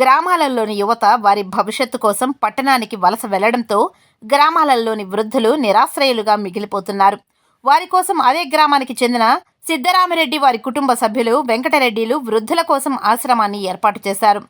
గ్రామాలలోని యువత వారి భవిష్యత్తు కోసం పట్టణానికి వలస వెళ్ళడంతో గ్రామాలలోని వృద్ధులు నిరాశ్రయులుగా మిగిలిపోతున్నారు. వారి కోసం అదే గ్రామానికి చెందిన సిద్ధరామిరెడ్డి వారి కుటుంబ సభ్యులు వెంకటరెడ్డిలు వృద్ధుల కోసం ఆశ్రమాన్ని ఏర్పాటు చేశారు.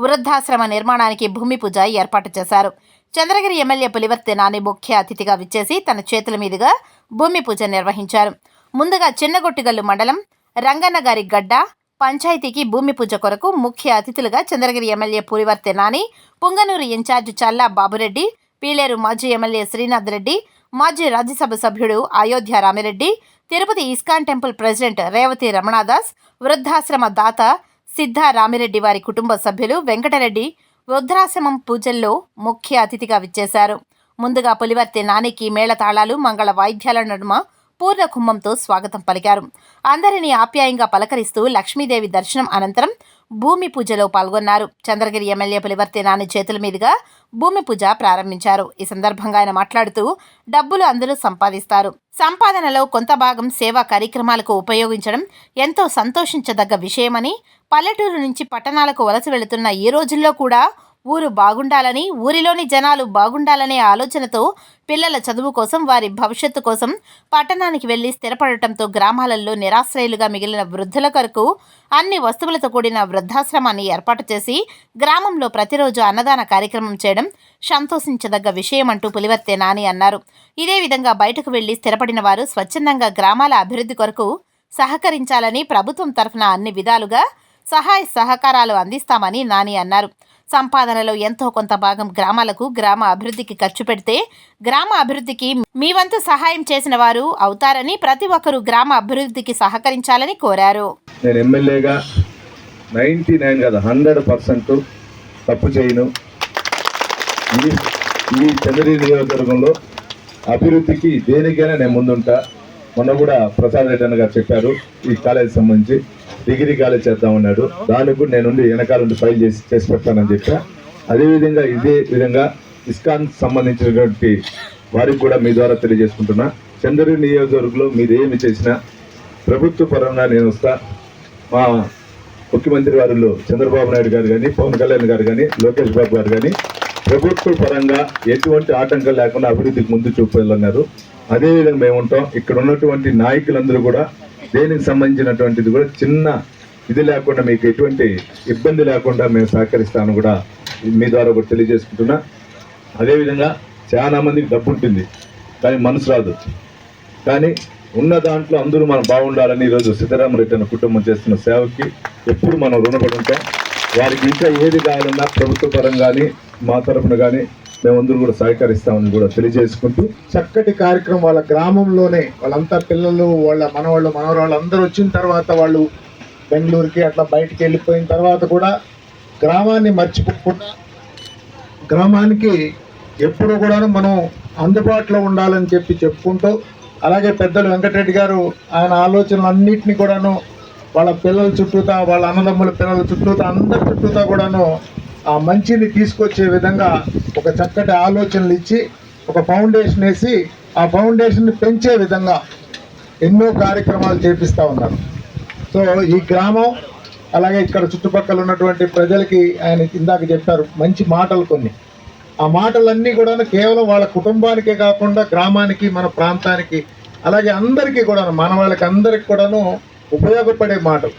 వృద్ధాశ్రమ నిర్మాణానికి భూమి పూజ ఏర్పాటు చేశారు. చంద్రగిరి ఎమ్మెల్యే పులివర్తి నాని ముఖ్య అతిథిగా విచ్చేసి తన చేతుల మీదుగా భూమి పూజ నిర్వహించారు. ముందుగా చిన్నగొట్టిగల్లు మండలం రంగన్న గారి గడ్డ పంచాయతీకి భూమి పూజ కొరకు ముఖ్య అతిథులుగా చంద్రగిరి ఎమ్మెల్యే పులివర్తె నాని పుంగనూరు ఇన్ఛార్జ్ చల్లా బాబురెడ్డి పీలేరు మాజీ ఎమ్మెల్యే శ్రీనాథ్ రెడ్డి మాజీ రాజ్యసభ సభ్యుడు Ayodhya Ramireddy Tirupati ISKCON temple president Revathi Ramanadas వృద్ధాశ్రమ దాత సిద్ధ రామిరెడ్డి వారి కుటుంబ సభ్యులు వెంకటరెడ్డి వృద్ధాశ్రమం పూజల్లో ముఖ్య అతిథిగా విచ్చేశారు. ముందుగా పులివర్తె నానికి మేళతాళాలు మంగళ వాయిద్యాల నడుమ పూర్ణ కుంభంతో స్వాగతం పలికారు. అందరినీ ఆప్యాయంగా పలకరిస్తూ లక్ష్మీదేవి దర్శనం అనంతరం భూమి పూజలో పాల్గొన్నారు. చంద్రగిరి ఎమ్మెల్యే పులివర్తి నాని చేతుల మీదుగా భూమి పూజ ప్రారంభించారు. ఈ సందర్భంగా ఆయన మాట్లాడుతూ డబ్బులు అందరూ సంపాదిస్తారు. సంపాదనలో కొంత భాగం సేవా కార్యక్రమాలకు ఉపయోగించడం ఎంతో సంతోషించదగ్గ విషయమని పల్లెటూరు నుంచి పట్టణాలకు వలస వెళుతున్న ఈ రోజుల్లో కూడా ఊరు బాగుండాలని ఊరిలోని జనాలు బాగుండాలనే ఆలోచనతో పిల్లల చదువు కోసం వారి భవిష్యత్తు కోసం పట్టణానికి వెళ్ళి స్థిరపడటంతో గ్రామాలలో నిరాశ్రయులుగా మిగిలిన వృద్ధుల కొరకు అన్ని వస్తువులతో కూడిన వృద్ధాశ్రమాన్ని ఏర్పాటు చేసి గ్రామంలో ప్రతిరోజు అన్నదాన కార్యక్రమం చేయడం సంతోషించదగ్గ విషయం అంటూ పులివర్తె నాని అన్నారు. ఇదే విధంగా బయటకు వెళ్ళి స్థిరపడిన వారు స్వచ్ఛందంగా గ్రామాల అభివృద్ధి కొరకు సహకరించాలని ప్రభుత్వం తరఫున అన్ని విధాలుగా సహాయ సహకారాలు అందిస్తామని నాని అన్నారు. సంపాదనలో ఎంతో కొంత భాగం గ్రామాలకు గ్రామ అభివృద్ధికి ఖర్చు పెడితే గ్రామ అభివృద్ధికి మీ వంతు సహాయం చేసిన వారు అవుతారని ప్రతి ఒక్కరూ గ్రామ అభివృద్ధికి సహకరించాలని కోరారు. నేను ఎమ్మెల్యేగా నైంటీ నైన్ కదా హండ్రెడ్ పర్సెంట్ తప్పు చేయను. ఈ ఈ నియోజకవర్గంలో అభివృద్ధికి దేనికైనా నేను ముందుంటా. మొన్న కూడా ప్రసాద్ రెడ్డి అన్న గారు చెప్పారు ఈ కాలేజీ సంబంధించి. డిగ్రీ కాలేజ్ చేద్దామన్నాడు దానికి కూడా నేనుండి వెనకాల నుండి ఫైల్ చేసి చేసి పెడతానని చెప్పా. అదేవిధంగా ఇదే విధంగా ఇస్కాన్ సంబంధించినటువంటి వారికి కూడా మీ ద్వారా తెలియజేసుకుంటున్నా. చంద్రగిరి నియోజకవర్గంలో మీరు ఏమి చేసినా ప్రభుత్వ పరంగా నేను వస్తా. మా ముఖ్యమంత్రి వారిలో చంద్రబాబు నాయుడు గారు కానీ పవన్ కళ్యాణ్ గారు కానీ లోకేష్ బాబు గారు కానీ ప్రభుత్వ పరంగా ఎటువంటి ఆటంకం లేకుండా అభివృద్ధికి ముందు చూపాలన్నారు అదేవిధంగా మేము ఉంటాం. ఇక్కడ ఉన్నటువంటి నాయకులందరూ కూడా దేనికి సంబంధించినటువంటిది కూడా చిన్న ఇది లేకుండా మీకు ఎటువంటి ఇబ్బంది లేకుండా మేము సహకరిస్తాను కూడా మీ ద్వారా కూడా తెలియజేసుకుంటున్నా. అదేవిధంగా చాలా మందికి డబ్బు ఉంటుంది కానీ మనసు రాదు. కానీ ఉన్న దాంట్లో అందరూ మనం బాగుండాలని ఈరోజు సిద్ధరామరెడ్డి అన్న కుటుంబం చేస్తున్న సేవకి ఎప్పుడు మనం రుణపడి ఉంటాం. వారికి ఇంకా ఏది కావాలన్నా ప్రభుత్వ పరంగా కానీ మా తరఫున కానీ మేమందరూ కూడా సహకరిస్తామని కూడా తెలియజేసుకుంటూ చక్కటి కార్యక్రమం వాళ్ళ గ్రామంలోనే వాళ్ళంతా పిల్లలు వాళ్ళ మనవాళ్ళు మనవరాళ్ళు అందరూ వచ్చిన తర్వాత వాళ్ళు బెంగళూరుకి అట్లా బయటికి వెళ్ళిపోయిన తర్వాత కూడా గ్రామాన్ని మర్చిపోకుండా గ్రామానికి ఎప్పుడు కూడా మనం అందుబాటులో ఉండాలని చెప్పి చెప్పుకుంటూ అలాగే పెద్దలు వెంకటరెడ్డి గారు ఆయన ఆలోచనలన్నింటినీ కూడాను వాళ్ళ పిల్లల చుట్టూతా వాళ్ళ అన్నదమ్ముల పిల్లల చుట్టూతా అందరి చుట్టూతా కూడాను ఆ మంచిని తీసుకొచ్చే విధంగా ఒక చక్కటి ఆలోచనలు ఇచ్చి ఒక ఫౌండేషన్ వేసి ఆ ఫౌండేషన్ని పెంచే విధంగా ఎన్నో కార్యక్రమాలు చేపిస్తూ ఉన్నారు. సో ఈ గ్రామం అలాగే ఇక్కడ చుట్టుపక్కల ఉన్నటువంటి ప్రజలకి ఆయన ఇందాక చెప్పారు మంచి మాటలు కొన్ని. ఆ మాటలన్నీ కూడా కేవలం వాళ్ళ కుటుంబానికే కాకుండా గ్రామానికి మన ప్రాంతానికి అలాగే అందరికీ కూడా మన వాళ్ళకి అందరికి కూడాను ఉపయోగపడే మాటలు.